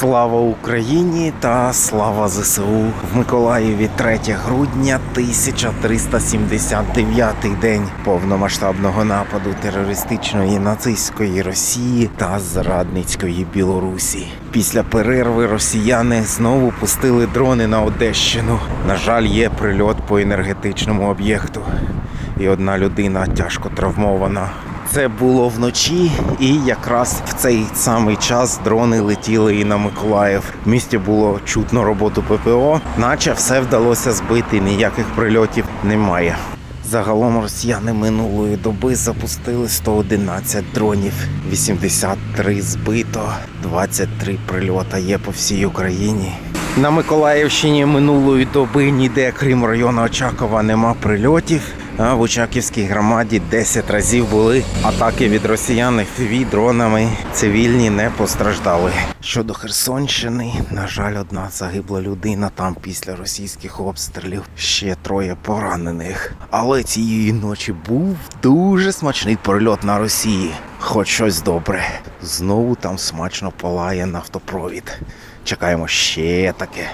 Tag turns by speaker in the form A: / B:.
A: Слава Україні та слава ЗСУ в Миколаєві 3 грудня 1379 день повномасштабного нападу терористичної нацистської Росії та зрадницької Білорусі. Після перерви росіяни знову пустили дрони на Одещину. На жаль, є прильот по енергетичному об'єкту, і одна людина тяжко травмована. Це було вночі, і якраз в цей самий час дрони летіли і на Миколаїв. В місті було чутно роботу ППО, наче все вдалося збити, ніяких прильотів немає. Загалом росіяни минулої доби запустили 111 дронів, 83 збито, 23 прильота є по всій Україні. На Миколаївщині минулої доби ніде, крім району Очакова, нема прильотів. А в Очаківській громаді 10 разів були атаки від росіян FPV дронами. Цивільні не постраждали. Щодо Херсонщини, на жаль, одна загибла людина там після російських обстрілів. Ще троє поранених. Але цієї ночі був дуже смачний прильот на Росії. Хоч щось добре. Знову там смачно палає нафтопровід. Чекаємо ще таке.